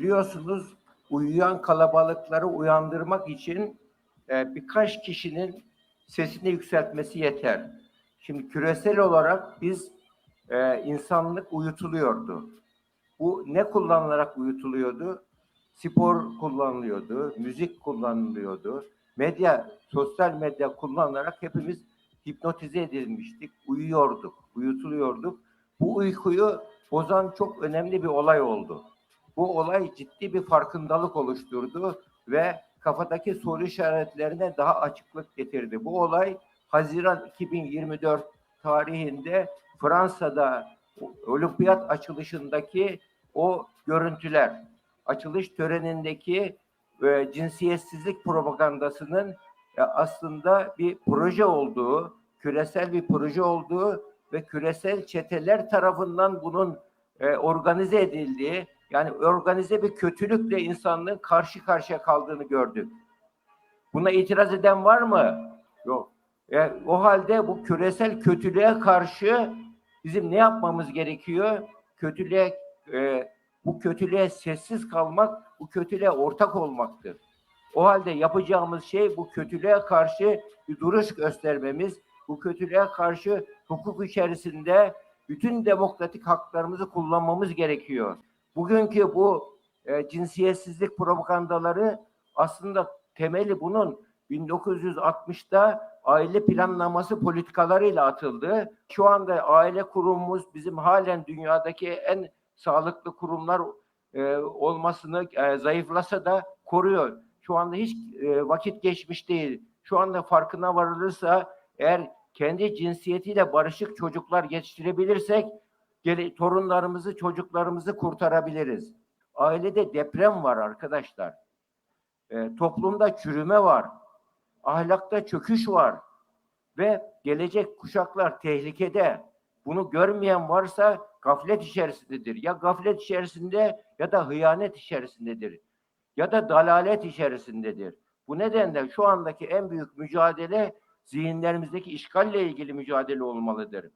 Biliyorsunuz uyuyan kalabalıkları uyandırmak için e, birkaç kişinin sesini yükseltmesi yeter. Şimdi küresel olarak biz e, insanlık uyutuluyordu. Bu ne kullanılarak uyutuluyordu? Spor kullanılıyordu, müzik kullanılıyordu, medya, sosyal medya kullanılarak hepimiz hipnotize edilmiştik, uyuyorduk, uyutuluyorduk. Bu uykuyu bozan çok önemli bir olay oldu. Bu olay ciddi bir farkındalık oluşturdu ve kafadaki soru işaretlerine daha açıklık getirdi. Bu olay Haziran 2024 tarihinde Fransa'da olimpiyat açılışındaki o görüntüler, açılış törenindeki e, cinsiyetsizlik propagandasının e, aslında bir proje olduğu, küresel bir proje olduğu ve küresel çeteler tarafından bunun e, organize edildiği, yani organize bir kötülükle insanlığın karşı karşıya kaldığını gördük. Buna itiraz eden var mı? Yok. E, o halde bu küresel kötülüğe karşı bizim ne yapmamız gerekiyor? Kötülüğe e, bu kötülüğe sessiz kalmak, bu kötülüğe ortak olmaktır. O halde yapacağımız şey bu kötülüğe karşı bir duruş göstermemiz, bu kötülüğe karşı hukuk içerisinde bütün demokratik haklarımızı kullanmamız gerekiyor. Bugünkü bu e, cinsiyetsizlik propagandaları aslında temeli bunun 1960'da aile planlaması politikalarıyla atıldı. Şu anda aile kurumumuz bizim halen dünyadaki en sağlıklı kurumlar e, olmasını e, zayıflasa da koruyor. Şu anda hiç e, vakit geçmiş değil. Şu anda farkına varılırsa eğer kendi cinsiyetiyle barışık çocuklar yetiştirebilirsek gele, torunlarımızı, çocuklarımızı kurtarabiliriz. Ailede deprem var arkadaşlar. E, toplumda çürüme var. Ahlakta çöküş var. Ve gelecek kuşaklar tehlikede. Bunu görmeyen varsa gaflet içerisindedir. Ya gaflet içerisinde ya da hıyanet içerisindedir. Ya da dalalet içerisindedir. Bu nedenle şu andaki en büyük mücadele zihinlerimizdeki işgalle ilgili mücadele olmalıdır.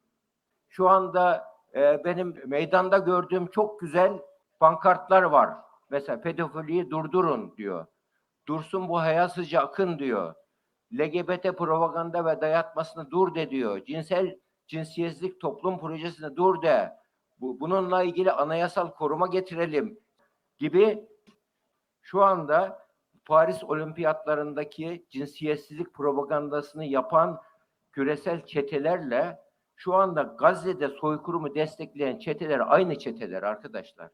Şu anda e, benim meydanda gördüğüm çok güzel pankartlar var. Mesela pedofiliyi durdurun diyor. Dursun bu hayasızca akın diyor. LGBT propaganda ve dayatmasını dur de diyor. Cinsel cinsiyetsizlik toplum projesine dur de. Bu, bununla ilgili anayasal koruma getirelim gibi şu anda Paris Olimpiyatlarındaki cinsiyetsizlik propagandasını yapan küresel çetelerle şu anda Gazze'de soykırımı destekleyen çeteler aynı çeteler arkadaşlar.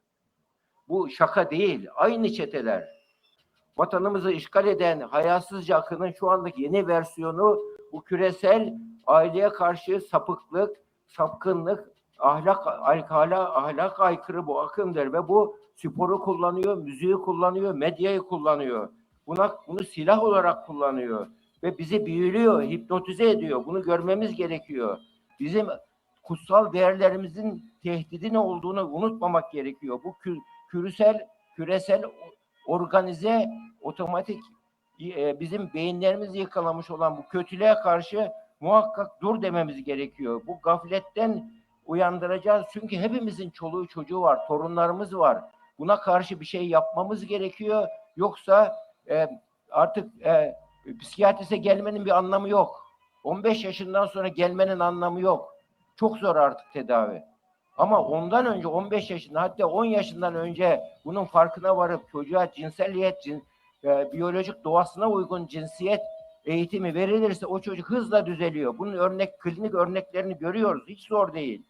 Bu şaka değil, aynı çeteler. Vatanımızı işgal eden hayasızca akının şu andaki yeni versiyonu bu küresel aileye karşı sapıklık, sapkınlık, ahlak alkala ahlak aykırı bu akımdır ve bu sporu kullanıyor, müziği kullanıyor, medyayı kullanıyor. Buna bunu silah olarak kullanıyor ve bizi büyülüyor, hipnotize ediyor. Bunu görmemiz gerekiyor. Bizim kutsal değerlerimizin tehdidi olduğunu unutmamak gerekiyor. Bu kü, küresel küresel organize otomatik e, bizim beyinlerimizi yıkalamış olan bu kötülüğe karşı muhakkak dur dememiz gerekiyor. Bu gafletten uyandıracağız. Çünkü hepimizin çoluğu çocuğu var, torunlarımız var. Buna karşı bir şey yapmamız gerekiyor. Yoksa e, artık e, psikiyatrise gelmenin bir anlamı yok. 15 yaşından sonra gelmenin anlamı yok. Çok zor artık tedavi. Ama ondan önce 15 yaşında hatta 10 yaşından önce bunun farkına varıp çocuğa cinselliyet, cin, e, biyolojik doğasına uygun cinsiyet eğitimi verilirse o çocuk hızla düzeliyor. Bunun örnek klinik örneklerini görüyoruz. Hiç zor değil.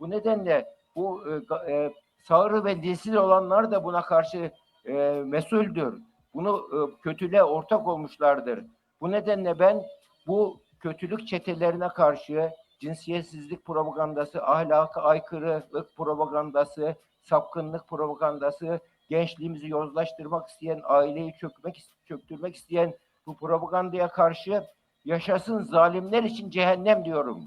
Bu nedenle bu e, e, sağır ve dilsiz olanlar da buna karşı e, mesuldür. Bunu e, kötülüğe ortak olmuşlardır. Bu nedenle ben bu kötülük çetelerine karşı cinsiyetsizlik propagandası, ahlaka aykırılık propagandası, sapkınlık propagandası, gençliğimizi yozlaştırmak isteyen, aileyi çökmek, çöktürmek isteyen bu propagandaya karşı yaşasın zalimler için cehennem diyorum.